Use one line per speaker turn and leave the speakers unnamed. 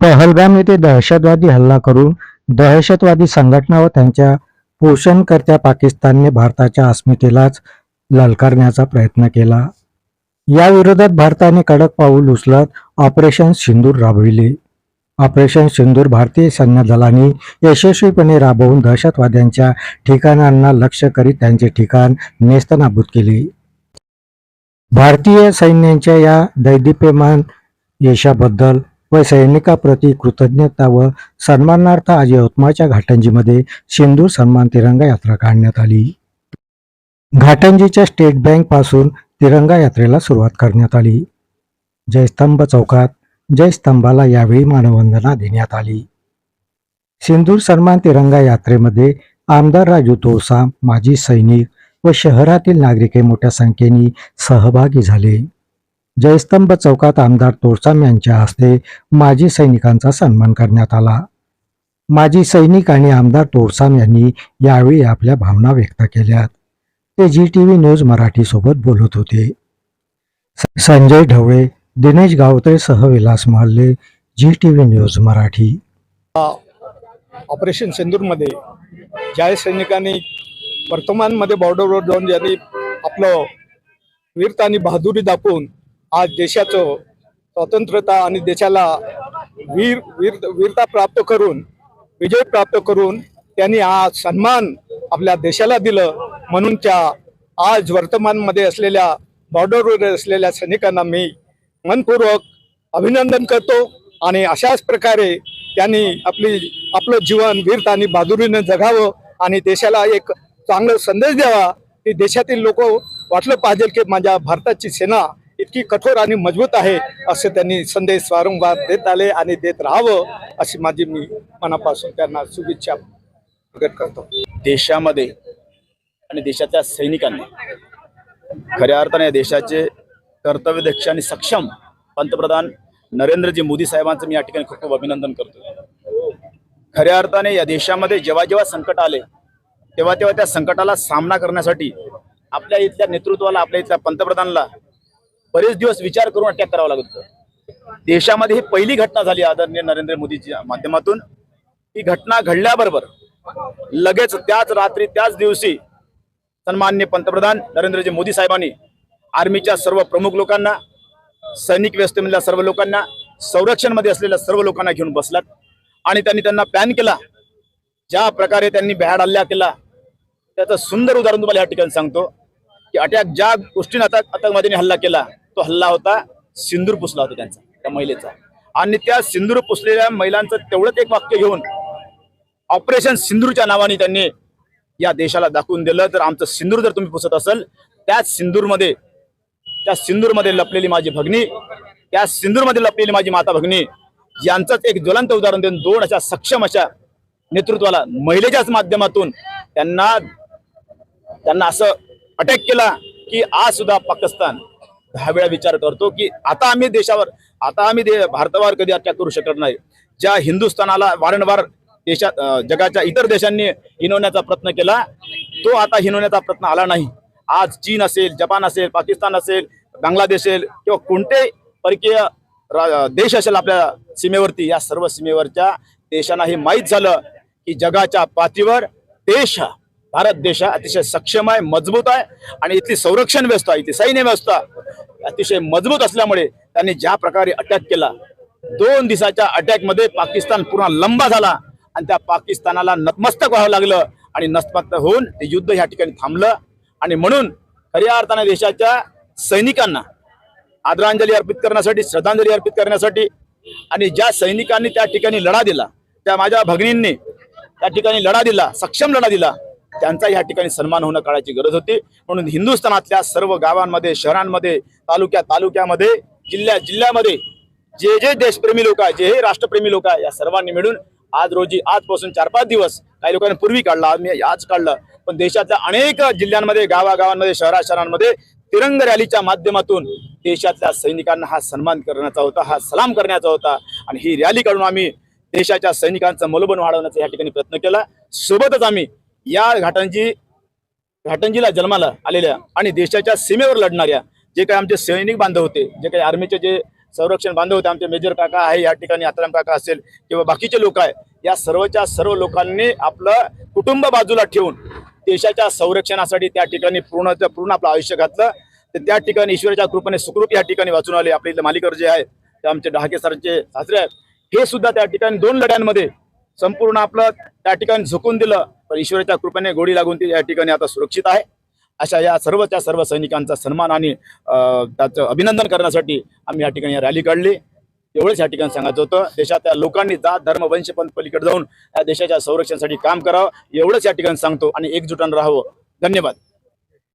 पहलगाम येथे दहशतवादी हल्ला करून दहशतवादी संघटना व त्यांच्या पोषणकर्त्या पाकिस्तानने भारताच्या अस्मितेलाच ललकारण्याचा प्रयत्न केला. याविरोधात भारताने कडक पाऊल उचलत ऑपरेशन सिंदूर राबविले. ऑपरेशन सिंदूर भारतीय सैन्य दलांनी यशस्वीपणे राबवून दहशतवाद्यांच्या ठिकाणांना लक्ष्य करीत त्यांचे ठिकाण नेस्तनाबूत केले. भारतीय सैन्याच्या या दैदिप्यमान यशाबद्दल व सैनिकाप्रती कृतज्ञता व सन्मानार्थ आज यवतमाळच्या घाटंजीमध्ये सिंदूर सन्मान तिरंगा यात्रा काढण्यात आली. घाटंजीच्या स्टेट बँकपासून तिरंगा यात्रेला सुरुवात करण्यात आली. जयस्तंभ चौकात जयस्तंभाला यावेळी मानवंदना देण्यात आली. सिंदूर सन्मान तिरंगा यात्रेमध्ये आमदार राजू तोसा माजी सैनिक व शहरातील नागरिके मोठ्या संख्येने सहभागी झाले. जयस्तंभ चौकात आमदार तोडसाम यांच्या हस्ते माजी सैनिकांचा सन्मान करण्यात आला. माजी सैनिक आणि आमदार तोडसाम यांनी यावेळी आपल्या भावना व्यक्त केल्या ते G T V news Marathi सोबत बोलत होते. संजय ढवळे दिनेश गावते सह Vilas Mahalle G T V news Marathi.
Operation सिंदूरमध्ये ज्या सैनिकांनी वर्तमानमध्ये बॉर्डरवर जाऊन ज्यांनी आपलं वीरता आणि बहादुरी दाखवून आज देशाचं स्वतंत्रता आणि देशाला वीर वीर वीरता प्राप्त करून विजय प्राप्त करून त्यांनी आज सन्मान आपल्या देशाला दिलं. म्हणून त्या आज वर्तमानमध्ये असलेल्या बॉर्डरवर असलेल्या सैनिकांना मी मनपूर्वक अभिनंदन करतो आणि अशाच प्रकारे त्यांनी आपली आपलं जीवन वीरता आणि बहादुरीनं जगावं आणि देशाला एक चांगला संदेश द्यावा. की देशातील लोक वाटलं पाहिजे की माझ्या भारताची सेना इतकी कठोर आणि मजबूत आहे असे त्यांनी संदेश वारंवार देत आले आणि देत राहावं अशी माझी मी मनापासून त्यांना शुभेच्छा प्रकट करतो.
देशामध्ये आणि देशाच्या सैनिकांनी खऱ्या अर्थाने देशाचे कर्तव्यदक्ष आणि सक्षम पंतप्रधान नरेंद्रजी मोदी साहेबांचं मी या ठिकाणी खूप खूप अभिनंदन करतो. खऱ्या अर्थाने या देशामध्ये जेव्हा जेव्हा संकट आले तेव्हा तेव्हा त्या संकटाला सामना करण्यासाठी आपल्या इथल्या नेतृत्वाला आपल्या इथल्या पंतप्रधानाला बरेच दिवस विचार करून अटॅक करावा लागत होतं. देशामध्ये ही पहिली घटना झाली आदरणीय नरेंद्र मोदीच्या माध्यमातून. ही घटना घडल्याबरोबर लगेच त्याच रात्री त्याच दिवशी सन्मान्य पंतप्रधान नरेंद्रजी मोदी साहेबांनी आर्मीच्या सर्व प्रमुख लोकांना सैनिक व्यवस्थेमधल्या सर्व लोकांना संरक्षणमध्ये असलेल्या सर्व लोकांना घेऊन बसलात. आणि त्यांनी त्यांना पॅन केला. ज्या प्रकारे त्यांनी भ्याड हल्ला केला त्याचं सुंदर उदाहरण तुम्हाला या ठिकाणी सांगतो. की अटॅक ज्या गोष्टीने आता आतंकवादीने हल्ला केला तो हल्ला होता सिंदूर पुसला होता त्यांचा त्या महिलेचा. आणि त्या सिंदूर पुसलेल्या महिलांचं तेवढंच एक वाक्य घेऊन ऑपरेशन सिंदूरच्या नावाने त्यांनी या देशाला दाखवून दिलं. तर आमचं सिंदूर जर तुम्ही पुसत असाल त्याच सिंदूरमध्ये त्या सिंदूरमध्ये लपलेली माझी भगिनी त्या सिंदूरमध्ये लपलेली माझी माता भगिनी यांचंच एक ज्वलंत उदाहरण देऊन दोन अशा सक्षम अशा नेतृत्वाला महिलेच्याच माध्यमातून त्यांना त्यांना असं अटॅक केला की आज सुद्धा पाकिस्तान दहा वेळा विचार करतो की आता आम्ही देशावर आता आम्ही दे भारतावर कधी अटॅक करू शकत नाही. ज्या हिंदुस्थानाला वारंवार देशात जगाच्या इतर देशांनी हिनवण्याचा प्रयत्न केला तो आता हिनवण्याचा प्रयत्न आला नाही. आज चीन असेल जपान असेल पाकिस्तान असेल बांगलादेश असेल किंवा कोणते परकीय देश असेल आपल्या सीमेवरती या सर्व सीमेवरच्या देशांना हे माहीत झालं की जगाच्या पातळीवर देश हा भारत देश हा अतिशय सक्षम आहे मजबूत आहे आणि इथली संरक्षण व्यवस्था इथली सैन्य व्यवस्था अतिशय मजबूत असल्यामुळे त्यांनी ज्या प्रकारे अटॅक केला दोन दिवसाच्या अटॅकमध्ये पाकिस्तान पूर्ण लंबा झाला आणि त्या पाकिस्तानाला नतमस्तक व्हावं लागलं आणि नतमस्त होऊन ते युद्ध ह्या ठिकाणी थांबलं. आणि म्हणून खऱ्या अर्थाने देशाच्या सैनिकांना आदरांजली अर्पित करण्यासाठी श्रद्धांजली अर्पित करण्यासाठी आणि ज्या सैनिकांनी त्या ठिकाणी लढा दिला त्या माझ्या भगिनींनी त्या ठिकाणी लढा दिला सक्षम लढा दिला त्यांचा या ठिकाणी सन्मान होणं काळाची गरज होती. म्हणून हिंदुस्थानातल्या सर्व गावांमध्ये शहरांमध्ये तालुक्या तालुक्यामध्ये जिल्ह्या जिल्ह्यामध्ये जे जे देशप्रेमी लोक आहे जे हे राष्ट्रप्रेमी लोक आहे या सर्वांनी मिळून आज रोजी आजपासून चार पाच दिवस काही लोकांनी पूर्वी काढला मी आज काढलं. पण देशातल्या अनेक जिल्ह्यांमध्ये गावागावांमध्ये शहरा शहरांमध्ये तिरंग रॅलीच्या माध्यमातून देशातल्या सैनिकांना हा सन्मान करण्याचा होता हा सलाम करण्याचा होता. आणि ही रॅली काढून आम्ही देशाच्या सैनिकांचं मनोबल वाढवण्याचा या ठिकाणी प्रयत्न केला. सोबतच आम्ही या घाटांची घाटंजीला जन्माला आलेल्या आणि देशाच्या सीमेवर लढणाऱ्या जे काही आमचे सैनिक बांधव होते जे काही आर्मीचे जे संरक्षण बांधव होते आमचे मेजर काका आहे या ठिकाणी आत्राम काका असेल किंवा बाकीचे लोक आहे या सर्वच्या सर्व लोकांनी आपलं कुटुंब बाजूला ठेवून देशाच्या संरक्षणासाठी त्या ठिकाणी पूर्ण पूर्ण आपलं आयुष्य घातलं. तर त्या ठिकाणी ईश्वराच्या कृपेने सुखरूप या ठिकाणी वाचून आले. आपले इथले मालिकर जे आहे ते आमचे डहाके सरचे सासरे आहेत. हे सुद्धा त्या ठिकाणी दोन लढ्यांमध्ये संपूर्ण आपलं त्या ठिकाणी झुकून दिलं पण ईश्वराच्या कृपेने गोडी लागून ती या ठिकाणी आता सुरक्षित आहे. अशा या सर्वच्या सर्व सैनिकांचा सन्मान आणि अं, त्याचं अभिनंदन करण्यासाठी आम्ही या ठिकाणी रॅली काढली. एवढंच या ठिकाणी सांगायचं होतं देशातल्या लोकांनी जात धर्म वंश पण पलीकडे जाऊन या देशाच्या संरक्षणासाठी काम करावं. एवढंच या ठिकाणी सांगतो आणि एकजुटानं राहावं. धन्यवाद.